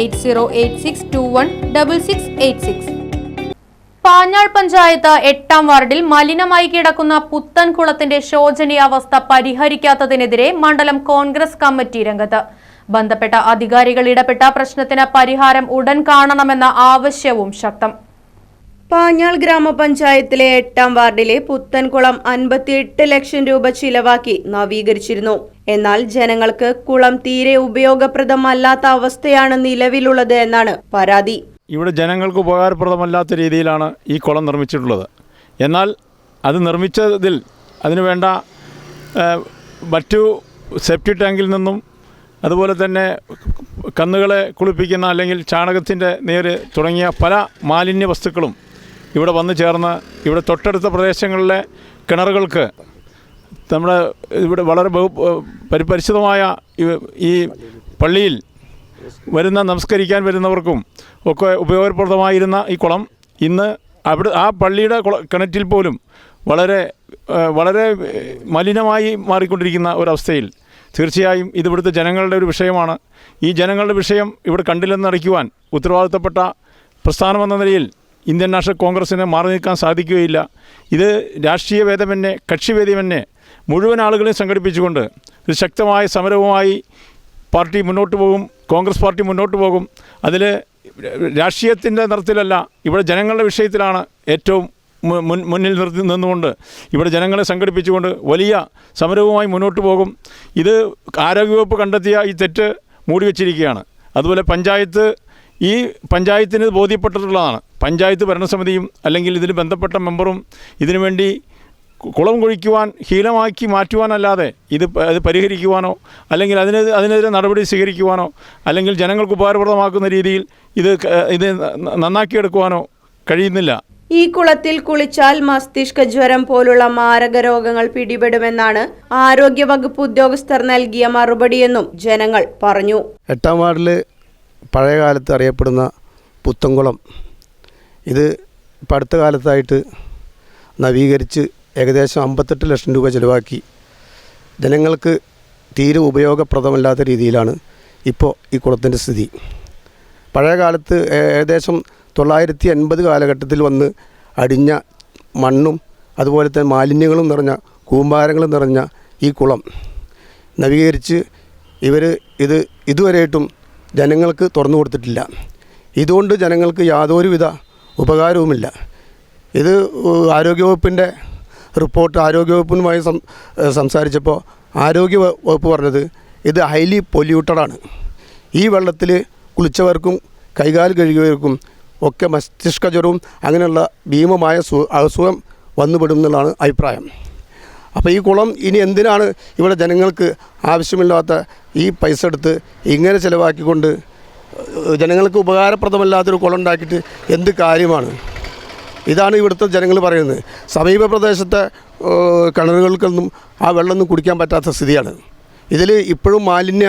Eight zero eight six two one double six eight six. Panjal panchayat എട്ടാം വാർഡിൽ മലിനമായി കിടക്കുന്ന പുത്തൻകുളത്തിന്റെ ശോചനീയാവസ്ഥ പരിഹരിക്കാത്തതിനെതിരെ മണ്ഡലം കോൺഗ്രസ് കമ്മിറ്റി രംഗത്ത്. ബന്ധപ്പെട്ട അധികാരികൾ ഇടപെട്ട പ്രശ്നത്തിന് പരിഹാരം ഉടൻ കാണണമെന്ന ആവശ്യവും ശക്തം. പാഞ്ഞാൾ ഗ്രാമപഞ്ചായത്തിലെ എട്ടാം വാർഡിലെ പുത്തൻകുളം അൻപത്തിയെട്ട് ലക്ഷം രൂപ ചിലവാക്കി നവീകരിച്ചിരുന്നു. എന്നാൽ ജനങ്ങൾക്ക് കുളം തീരെ ഉപയോഗപ്രദമല്ലാത്ത അവസ്ഥയാണ് നിലവിലുള്ളത് എന്നാണ് പരാതി. ഇവിടെ ജനങ്ങൾക്ക് ഉപകാരപ്രദമല്ലാത്ത രീതിയിലാണ് ഈ കുളം നിർമ്മിച്ചിട്ടുള്ളത്. എന്നാൽ അത് നിർമ്മിച്ചതിൽ അതിനുവേണ്ട മറ്റു സെപ്റ്റി ടാങ്കിൽ നിന്നും അതുപോലെ തന്നെ കന്നുകളെ കുളിപ്പിക്കുന്ന അല്ലെങ്കിൽ ചാണകത്തിന്റെ നേര് തുടങ്ങിയ പല മാലിന്യ വസ്തുക്കളും ഇവിടെ വന്നു ചേർന്ന് ഇവിടെ തൊട്ടടുത്ത പ്രദേശങ്ങളിലെ കിണറുകൾക്ക് നമ്മുടെ ഇവിടെ വളരെ ബഹു പരി ഈ- പള്ളിയിൽ വരുന്ന നമസ്കരിക്കാൻ വരുന്നവർക്കും ഒക്കെ ഉപയോഗപ്രദമായിരുന്ന ഈ കുളം ഇന്ന് അവിടെ ആ പള്ളിയുടെ കിണറ്റിൽ പോലും വളരെ വളരെ മലിനമായി മാറിക്കൊണ്ടിരിക്കുന്ന ഒരവസ്ഥയിൽ തീർച്ചയായും ഇത് ഇവിടുത്തെ ജനങ്ങളുടെ ഒരു വിഷയമാണ്. ഈ ജനങ്ങളുടെ വിഷയം ഇവിടെ കണ്ടില്ലെന്നറിയിക്കുവാൻ ഉത്തരവാദിത്തപ്പെട്ട പ്രസ്ഥാനമെന്ന നിലയിൽ ഇന്ത്യൻ നാഷണൽ കോൺഗ്രസ്സിന് മാറി നിൽക്കാൻ സാധിക്കുകയില്ല. ഇത് രാഷ്ട്രീയ ഭേദമെന്നെ കക്ഷിഭേദമന്യേ മുഴുവൻ ആളുകളെയും സംഘടിപ്പിച്ചുകൊണ്ട് ഒരു ശക്തമായ സമരവുമായി പാർട്ടി മുന്നോട്ട് പോകും കോൺഗ്രസ് പാർട്ടി മുന്നോട്ട് പോകും. അതിൽ രാഷ്ട്രീയത്തിന്റെ നിറത്തിലല്ല ഇവിടെ ജനങ്ങളുടെ വിഷയത്തിലാണ് ഏറ്റവും മുൻ മുന്നിൽ നിർത്തി നിന്നുകൊണ്ട് ഇവിടെ ജനങ്ങളെ സംഘടിപ്പിച്ചുകൊണ്ട് വലിയ സമരവുമായി മുന്നോട്ട് പോകും. ഇത് ആരോഗ്യവകുപ്പ് കണ്ടെത്തിയ ഈ തെറ്റ് മൂടി വച്ചിരിക്കുകയാണ്. അതുപോലെ പഞ്ചായത്ത് ഈ പഞ്ചായത്തിന് ബോധ്യപ്പെട്ടിട്ടുള്ളതാണ്. പഞ്ചായത്ത് ഭരണസമിതിയും അല്ലെങ്കിൽ ഇതിന് ബന്ധപ്പെട്ട മെമ്പറും ഇതിനുവേണ്ടി കുളം കുഴിക്കുവാൻ ഹീലമാക്കി മാറ്റുവാനല്ലാതെ ഇത് അത് പരിഹരിക്കുവാനോ അല്ലെങ്കിൽ അതിനെ അതിനെതിരെ നടപടി സ്വീകരിക്കുവാനോ അല്ലെങ്കിൽ ജനങ്ങൾക്ക് ഉപകാരപ്രദമാക്കുന്ന രീതിയിൽ ഇത് ഇത് നന്നാക്കിയെടുക്കുവാനോ കഴിയുന്നില്ല. ഈ കുളത്തിൽ കുളിച്ചാൽ മസ്തിഷ്ക ജ്വരം പോലുള്ള മാരക രോഗങ്ങൾ പിടിപെടുമെന്നാണ് ആരോഗ്യവകുപ്പ് ഉദ്യോഗസ്ഥർ നൽകിയ മറുപടിയെന്നും ജനങ്ങൾ പറഞ്ഞു. എട്ടാം വാർഡിൽ പഴയ കാലത്ത് അറിയപ്പെടുന്ന പുത്തൻകുളം. ഇത് ഇപ്പം അടുത്ത കാലത്തായിട്ട് നവീകരിച്ച് ഏകദേശം അമ്പത്തെട്ട് ലക്ഷം രൂപ ചിലവാക്കി. ജനങ്ങൾക്ക് തീരെ ഉപയോഗപ്രദമല്ലാത്ത രീതിയിലാണ് ഇപ്പോൾ ഈ കുളത്തിന്റെ സ്ഥിതി. പഴയ കാലത്ത് ഏകദേശം തൊള്ളായിരത്തി എൺപത് കാലഘട്ടത്തിൽ വന്ന് അടിഞ്ഞ മണ്ണും അതുപോലെ തന്നെ മാലിന്യങ്ങളും നിറഞ്ഞ കൂമ്പാരങ്ങളും നിറഞ്ഞ ഈ കുളം നവീകരിച്ച് ഇവർ ഇത് ഇതുവരെയായിട്ടും ജനങ്ങൾക്ക് തുറന്നു കൊടുത്തിട്ടില്ല. ഇതുകൊണ്ട് ജനങ്ങൾക്ക് യാതൊരുവിധ ഉപകാരവുമില്ല. ഇത് ആരോഗ്യവകുപ്പിന്റെ റിപ്പോർട്ട് ഏഹ്, സംസാരിച്ചപ്പോൾ ആരോഗ്യ വകുപ്പ് പറഞ്ഞത് ഇത് ഹൈലി പൊല്യൂട്ടഡാണ് ഈ വെള്ളത്തിൽ കുളിച്ചവർക്കും കൈകാൽ കഴുകിയവർക്കും ഒക്കെ മസ്തിഷ്ക ജ്വരവും അങ്ങനെയുള്ള ഭീമമായ സു അസുഖം വന്നുപെടും എന്നുള്ളതാണ് അഭിപ്രായം. അപ്പോൾ ഈ കുളം ഇനി എന്തിനാണ് ഇവിടെ ജനങ്ങൾക്ക് ആവശ്യമില്ലാത്ത ഈ പൈസ എടുത്ത് ഇങ്ങനെ ചിലവാക്കിക്കൊണ്ട് ജനങ്ങൾക്ക് ഉപകാരപ്രദമല്ലാത്തൊരു കുളം ഉണ്ടാക്കിയിട്ട് എന്ത് കാര്യമാണ്? ഇതാണ് ഇവിടുത്തെ ജനങ്ങൾ പറയുന്നത്. സമീപ പ്രദേശത്തെ കിണറുകൾക്കൊന്നും ആ വെള്ളമൊന്നും കുടിക്കാൻ പറ്റാത്ത സ്ഥിതിയാണ്. ഇതിൽ ഇപ്പോഴും മാലിന്യ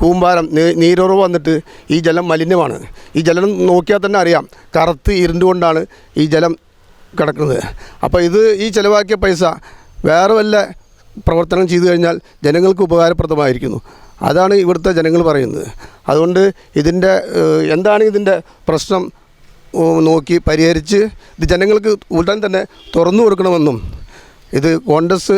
കൂമ്പാരം നീരുറവ് വന്നിട്ട് ഈ ജലം മലിനമാണ് ഈ ജലം നോക്കിയാൽ തന്നെ അറിയാം കറുത്ത് ഇരുണ്ടുകൊണ്ടാണ് ഈ ജലം കിടക്കുന്നത്. അപ്പോൾ ഇത് ഈ ചിലവാക്കിയ പൈസ വേറെ വല്ല പ്രവർത്തനം ചെയ്തു കഴിഞ്ഞാൽ ജനങ്ങൾക്ക് ഉപകാരപ്രദമായിരിക്കുന്നു. അതാണ് ഇവിടുത്തെ ജനങ്ങൾ പറയുന്നത്. അതുകൊണ്ട് ഇതിന്റെ എന്താണ് ഇതിന്റെ പ്രശ്നം? നോക്കി പരിഹരിച്ച് ഇത് ജനങ്ങൾക്ക് ഉടൻ തന്നെ തുറന്നു കൊടുക്കണമെന്നും ഇത് കോൺഗ്രസ്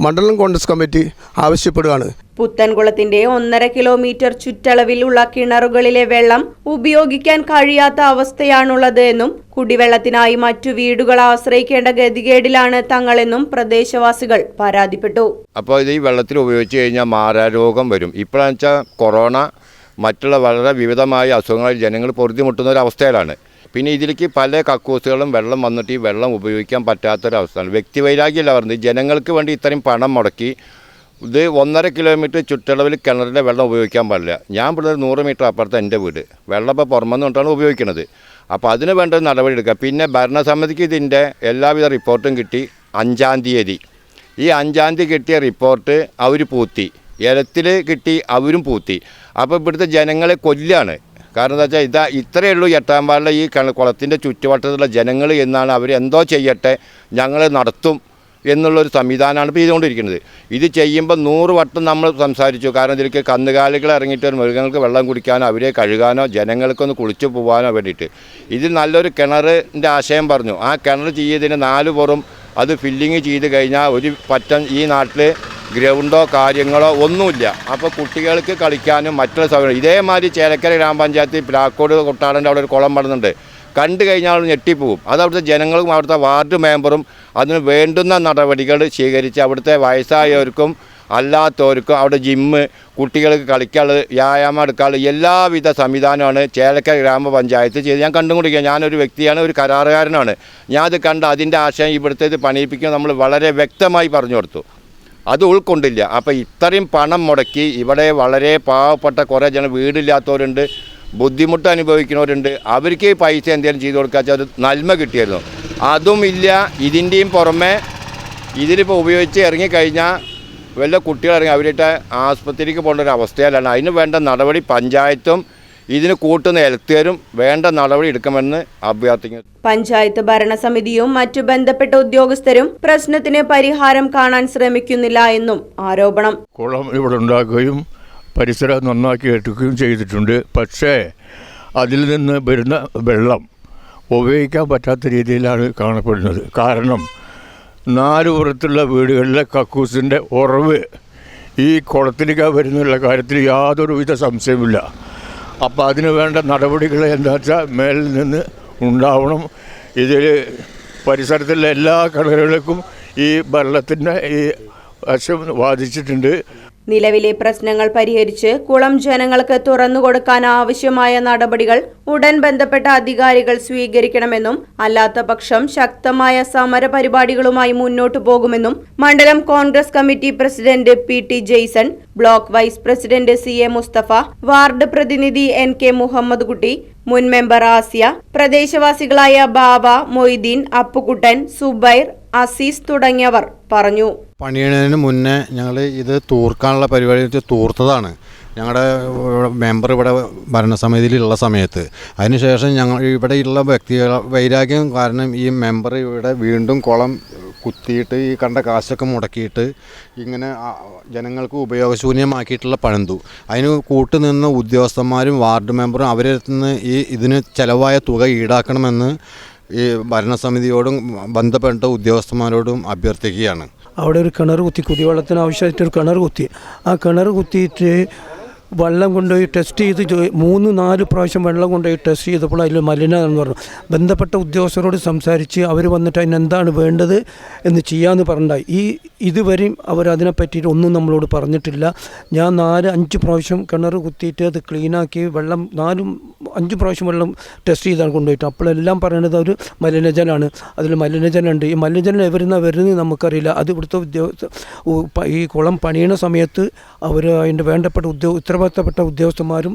മണ്ഡലം കോൺഗ്രസ് കമ്മിറ്റി ആവശ്യപ്പെടുകയാണ്. പുത്തൻകുളത്തിന്റെ ഒന്നര കിലോമീറ്റർ ചുറ്റളവിലുള്ള കിണറുകളിലെ വെള്ളം ഉപയോഗിക്കാൻ കഴിയാത്ത അവസ്ഥയാണുള്ളത് എന്നും കുടിവെള്ളത്തിനായി മറ്റു വീടുകൾ ആശ്രയിക്കേണ്ട ഗതികേടിലാണ് തങ്ങളെന്നും പ്രദേശവാസികൾ പരാതിപ്പെട്ടു. അപ്പോൾ ഇത് ഈ വെള്ളത്തിൽ ഉപയോഗിച്ച് കഴിഞ്ഞാൽ മാരാരോഗം വരും. ഇപ്പോഴാണെന്ന് വെച്ചാൽ കൊറോണ മറ്റുള്ള വളരെ വിവിധമായ അസുഖങ്ങളിൽ ജനങ്ങൾ പൊറുതിമുട്ടുന്ന ഒരു അവസ്ഥയിലാണ്. പിന്നെ ഇതിലേക്ക് പല കക്കൂസുകളും വെള്ളം വന്നിട്ട് ഈ വെള്ളം ഉപയോഗിക്കാൻ പറ്റാത്തൊരവസ്ഥയാണ്. വ്യക്തിവൈരാഗ്യമല്ല പറഞ്ഞത്. ജനങ്ങൾക്ക് വേണ്ടി ഇത്രയും പണം മുടക്കി ഇത് ഒന്നര കിലോമീറ്റർ ചുറ്റളവിൽ കിണറിലെ വെള്ളം ഉപയോഗിക്കാൻ പാടില്ല. ഞാൻ ഇവിടെ ഒരു നൂറ് മീറ്റർ അപ്പുറത്ത് എന്റെ വീട്. വെള്ളം ഇപ്പോൾ പുറമെന്ന് കൊണ്ടാണ് ഉപയോഗിക്കുന്നത് അപ്പോൾ അതിന് വേണ്ട നടപടി എടുക്കുക. പിന്നെ ഭരണസമിതിക്ക് ഇതിന്റെ എല്ലാവിധ റിപ്പോർട്ടും കിട്ടി അഞ്ചാം തീയതി. ഈ അഞ്ചാം തീയതി കിട്ടിയ റിപ്പോർട്ട് അവർ പൂത്തി. ഇലത്തിൽ കിട്ടി അവരും പൂത്തി. അപ്പോൾ ഇവിടുത്തെ ജനങ്ങളെ കൊല്ലാണ്. കാരണം എന്താ വെച്ചാൽ ഇതാ ഇത്രയേ ഉള്ളൂ എട്ടാമ്പാടിലെ ഈ കുളത്തിന്റെ ചുറ്റുവട്ടത്തുള്ള ജനങ്ങൾ എന്നാണ് അവർ എന്തോ ചെയ്യട്ടെ ഞങ്ങൾ നടത്തും എന്നുള്ളൊരു സംവിധാനമാണ് ഇപ്പോൾ ചെയ്തുകൊണ്ടിരിക്കുന്നത്. ഇത് ചെയ്യുമ്പോൾ നൂറ് വട്ടം നമ്മൾ സംസാരിച്ചു. കാരണം ഇതിലേക്ക് കന്നുകാലികൾ ഇറങ്ങിയിട്ട് മൃഗങ്ങൾക്ക് വെള്ളം കുടിക്കാനോ അവരെ കഴുകാനോ ജനങ്ങൾക്കൊന്ന് കുളിച്ചു പോകാനോ വേണ്ടിയിട്ട്. ഇതിൽ നല്ലൊരു കിണറിന്റെ ആശയം പറഞ്ഞു. ആ കിണർ ചെയ്തതിന് നാല് പുറം അത് ഫില്ലിങ് ചെയ്ത് കഴിഞ്ഞാൽ ഒരു പറ്റം ഈ നാട്ടിൽ ഗ്രൗണ്ടോ കാര്യങ്ങളോ ഒന്നുമില്ല. അപ്പോൾ കുട്ടികൾക്ക് കളിക്കാനും മറ്റുള്ള സൗകര്യം ഇതേമാതിരി ചേലക്കര ഗ്രാമപഞ്ചായത്ത് പ്ലാക്കോട് കൊട്ടാടന്റെ അവിടെ ഒരു കുളം പണിതുണ്ട് കണ്ടു കഴിഞ്ഞാൽ ഞെട്ടിപ്പോവും. അത് അവിടുത്തെ ജനങ്ങളും അവിടുത്തെ വാർഡ് മെമ്പറും അതിന് വേണ്ടുന്ന നടപടികൾ സ്വീകരിച്ച് അവിടുത്തെ വയസ്സായവർക്കും അല്ലാത്തവർക്കും അവിടെ ജിമ്മ് കുട്ടികൾക്ക് കളിക്കാനുള്ള വ്യായാമം എടുക്കാനുള്ള എല്ലാവിധ സംവിധാനമാണ് ചേലക്കര ഗ്രാമപഞ്ചായത്ത് ചെയ്ത് ഞാൻ കണ്ടുകൊണ്ടിരിക്കുക ഞാനൊരു വ്യക്തിയാണ് ഒരു കരാറുകാരനാണ്. ഞാൻ അത് കണ്ട് അതിന്റെ ആശയം ഇവിടുത്തെ ഇത് പണിയിപ്പിക്കാൻ നമ്മൾ വളരെ വ്യക്തമായി പറഞ്ഞു കൊടുത്തു. അത് ഉൾക്കൊണ്ടില്ല. അപ്പോൾ ഇത്രയും പണം മുടക്കി ഇവിടെ വളരെ പാവപ്പെട്ട കുറേ ജനം വീടില്ലാത്തവരുണ്ട് ബുദ്ധിമുട്ട് അനുഭവിക്കുന്നവരുണ്ട്. അവർക്ക് പൈസ എന്തെങ്കിലും ചെയ്തു കൊടുക്കുക വെച്ചാൽ അത് നന്മ കിട്ടിയിരുന്നു ഇല്ല ഇതിന്റെയും പുറമെ ഇതിലിപ്പോൾ ഉപയോഗിച്ച് ഇറങ്ങിക്കഴിഞ്ഞാൽ വല്ല കുട്ടികൾ ഇറങ്ങി അവരുടെ ആസ്പത്രിക്ക് പോകേണ്ട ഒരു അവസ്ഥയിലാണ് അതിന് വേണ്ട നടപടി പഞ്ചായത്തും ഇതിന് കൂട്ടുന്ന എലത്തുകാരും വേണ്ട നടപടി എടുക്കുമെന്ന് അഭ്യർത്ഥിക്കുന്നു. പഞ്ചായത്ത് ഭരണസമിതിയും മറ്റു ബന്ധപ്പെട്ട ഉദ്യോഗസ്ഥരും പ്രശ്നത്തിന് പരിഹാരം കാണാൻ ശ്രമിക്കുന്നില്ല എന്നും ആരോപണം. കുളം ഇവിടെ ഉണ്ടാക്കുകയും പരിസരം നന്നാക്കി എടുക്കുകയും ചെയ്തിട്ടുണ്ട്. പക്ഷേ അതിൽ നിന്ന് വരുന്ന വെള്ളം ഉപയോഗിക്കാൻ പറ്റാത്ത രീതിയിലാണ് കാണപ്പെടുന്നത്. കാരണം നാല് പുറത്തുള്ള വീടുകളിലെ കക്കൂസിന്റെ ഉറവ് ഈ കുളത്തിലേക്ക് വരുന്നുള്ള കാര്യത്തിൽ യാതൊരുവിധ സംശയമില്ല അപ്പോൾ അതിന് വേണ്ട നടപടികൾ എന്താ വെച്ചാൽ മേലിൽ നിന്ന് ഉണ്ടാവണം. ഇതിൽ പരിസരത്തുള്ള എല്ലാ കടകളിലേക്കും ഈ വെള്ളത്തിന്റെ ഈ വശം ബാധിച്ചിട്ടുണ്ട് നിലവിലെ പ്രശ്നങ്ങൾ പരിഹരിച്ച് കുളം ജനങ്ങൾക്ക് തുറന്നുകൊടുക്കാൻ ആവശ്യമായ നടപടികൾ ഉടൻ ബന്ധപ്പെട്ട അധികാരികൾ സ്വീകരിക്കണമെന്നും അല്ലാത്ത പക്ഷം ശക്തമായ സമരപരിപാടികളുമായി മുന്നോട്ടു പോകുമെന്നും മണ്ഡലം Congress committee president P T Jaison block vice president C A Musthafa ward പ്രതിനിധി എൻ കെ മുഹമ്മദ് കുട്ടി മുൻ മെമ്പർ ആസിയ പ്രദേശവാസികളായ ബാബ മൊയ്തീൻ അപ്പുകുട്ടൻ സുബൈർ അസീസ് തുടങ്ങിയവർ പറഞ്ഞു. പണിയണതിന് മുന്നേ ഞങ്ങൾ ഇത് തൂർക്കാനുള്ള പരിപാടി തൂർത്തതാണ്. ഞങ്ങളുടെ മെമ്പർ ഇവിടെ ഭരണസമിതിയിലുള്ള സമയത്ത്. അതിനുശേഷം ഞങ്ങൾ ഇവിടെയുള്ള വ്യക്തികൾ വൈരാഗ്യം കാരണം ഈ മെമ്പർ ഇവിടെ വീണ്ടും കുളം കുത്തിയിട്ട് ഈ കണ്ട കാശൊക്കെ മുടക്കിയിട്ട് ഇങ്ങനെ ജനങ്ങൾക്ക് ഉപയോഗശൂന്യമാക്കിയിട്ടുള്ള പണിതു അതിന് കൂട്ടുനിന്ന ഉദ്യോഗസ്ഥന്മാരും വാർഡ് മെമ്പറും അവരെ നിന്ന് ഈ ഇതിന് ചിലവായ തുക ഈടാക്കണമെന്ന് ഈ ഭരണസമിതിയോടും ബന്ധപ്പെട്ട ഉദ്യോഗസ്ഥന്മാരോടും അഭ്യർത്ഥിക്കുകയാണ്. അവിടെ ഒരു കിണർ കുത്തി കുടിവെള്ളത്തിന് ആവശ്യമായിട്ട് ഒരു കിണർ കുത്തി. ആ കിണർ കുത്തിയിട്ട് വെള്ളം കൊണ്ടുപോയി ടെസ്റ്റ് ചെയ്ത് മൂന്ന് നാല് പ്രാവശ്യം വെള്ളം കൊണ്ടുപോയി ടെസ്റ്റ് ചെയ്തപ്പോൾ അതിൽ മലിനമാണെന്ന് പറഞ്ഞു ബന്ധപ്പെട്ട ഉദ്യോഗസ്ഥരോട് സംസാരിച്ച് അവർ വന്നിട്ട് അതിനെന്താണ് വേണ്ടത് എന്ന് ചെയ്യാമെന്ന് പറഞ്ഞായി ഈ ഇതുവരെയും അവരതിനെ പറ്റിയിട്ട് ഒന്നും നമ്മളോട് പറഞ്ഞിട്ടില്ല. ഞാൻ നാല് അഞ്ച് പ്രാവശ്യം കിണർ കുത്തിയിട്ട് അത് ക്ലീനാക്കി വെള്ളം നാലും അഞ്ച് പ്രാവശ്യം വെള്ളം ടെസ്റ്റ് ചെയ്താണ് കൊണ്ടുപോയിട്ട്. അപ്പോഴെല്ലാം പറയണത് ഒരു മലിനജലമാണ് അതിൽ മലിനജലമുണ്ട് ഈ മലിനജലം എവരുന്ന വരുന്നത് നമുക്കറിയില്ല. അത് ഇവിടുത്തെ ഉദ്യോഗസ്ഥ ഈ കുളം പണിയണ സമയത്ത് അവർ അതിന്റെ വേണ്ടപ്പെട്ട ഉദ്യോഗ ഉത്തരവാദിത്തപ്പെട്ട ഉദ്യോഗസ്ഥന്മാരും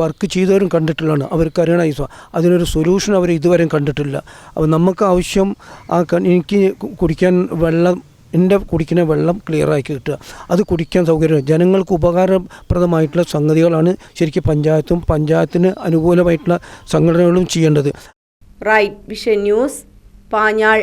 വർക്ക് ചെയ്തവരും കണ്ടിട്ടുള്ളതാണ്. അവർക്ക് അറിയണം ഈ അതിനൊരു സൊല്യൂഷൻ അവർ ഇതുവരെയും കണ്ടിട്ടില്ല. അപ്പോൾ നമുക്ക് ആവശ്യം ആ എനിക്ക് കുടിക്കാൻ വെള്ളം എന്റെ കുടിക്കുന്ന വെള്ളം ക്ലിയറാക്കി കിട്ടുക. അത് കുടിക്കാൻ സൗകര്യം ജനങ്ങൾക്ക് ഉപകാരപ്രദമായിട്ടുള്ള സംഗതികളാണ് ശരിക്കും പഞ്ചായത്തും പഞ്ചായത്തിന് അനുകൂലമായിട്ടുള്ള സംഘടനകളും ചെയ്യേണ്ടത്. Right Vision News Panjal.